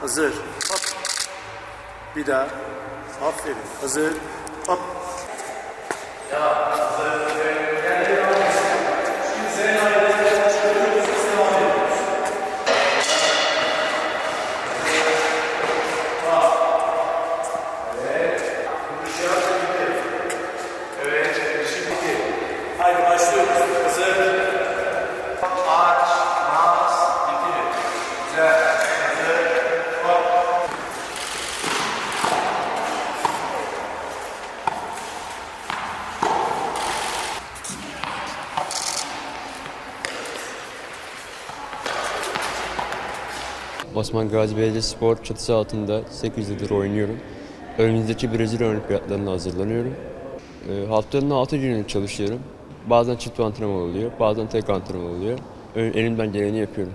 Hazır. Hop. Bir daha. Aferin. Hazır. Hop. Evet. Şimdi. Haydi başlıyoruz. Hazır. Aç. Osman Gazi Belediyespor çatısı altında 8 yıldır oynuyorum. Önümüzdeki Brezilya Olimpiyatlarına hazırlanıyorum. E, haftanın 6 günü çalışıyorum. Bazen çift antrenman oluyor, bazen tek antrenman oluyor. Elimden geleni yapıyorum.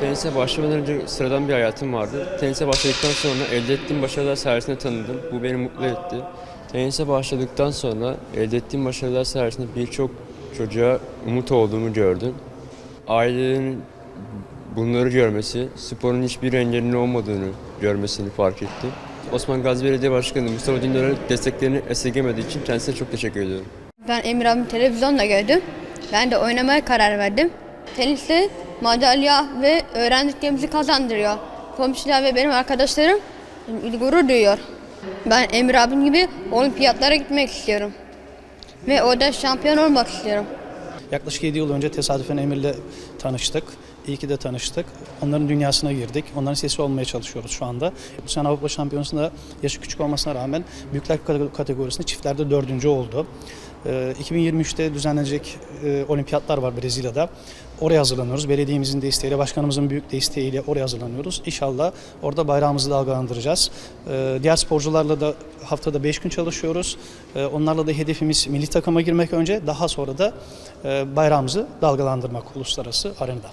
Tenise başlamadan önce sıradan bir hayatım vardı. Tenise başladıktan sonra elde ettiğim başarılar sayesinde tanıdım. Bu beni mutlu etti. Tenise başladıktan sonra elde ettiğim başarılar sayesinde birçok çocuğa umut olduğumu gördüm. Ailelerin bunları görmesi, sporun hiçbir engelinin olmadığını görmesini fark ettim. Osman Gazi Belediye Başkanı Mustafa Dindor'a desteklerini esirgemediği için kendisine çok teşekkür ediyorum. Ben Emir abimi televizyonda gördüm. Ben de oynamaya karar verdim. Teniste madalya ve öğrendiklerimizi kazandırıyor. Komşular ve benim arkadaşlarım gurur duyuyor. Ben Emir abim gibi olimpiyatlara gitmek istiyorum. Ve orada şampiyon olmak istiyorum. Yaklaşık 7 yıl önce tesadüfen Emir'le tanıştık. İyi ki de tanıştık. Onların dünyasına girdik. Onların sesi olmaya çalışıyoruz şu anda. Bu sene Avrupa Şampiyonası'nda yaşı küçük olmasına rağmen büyükler kategorisinde çiftlerde dördüncü oldu. Ee, 2023'te düzenlenecek e, olimpiyatlar var Brezilya'da. Oraya hazırlanıyoruz. Belediyemizin desteğiyle, başkanımızın büyük desteğiyle oraya hazırlanıyoruz. İnşallah orada bayrağımızı dalgalandıracağız. Ee, diğer sporcularla da haftada 5 gün çalışıyoruz. Ee, onlarla da hedefimiz milli takıma girmek önce, daha sonra da e, bayrağımızı dalgalandırmak uluslararası arenada.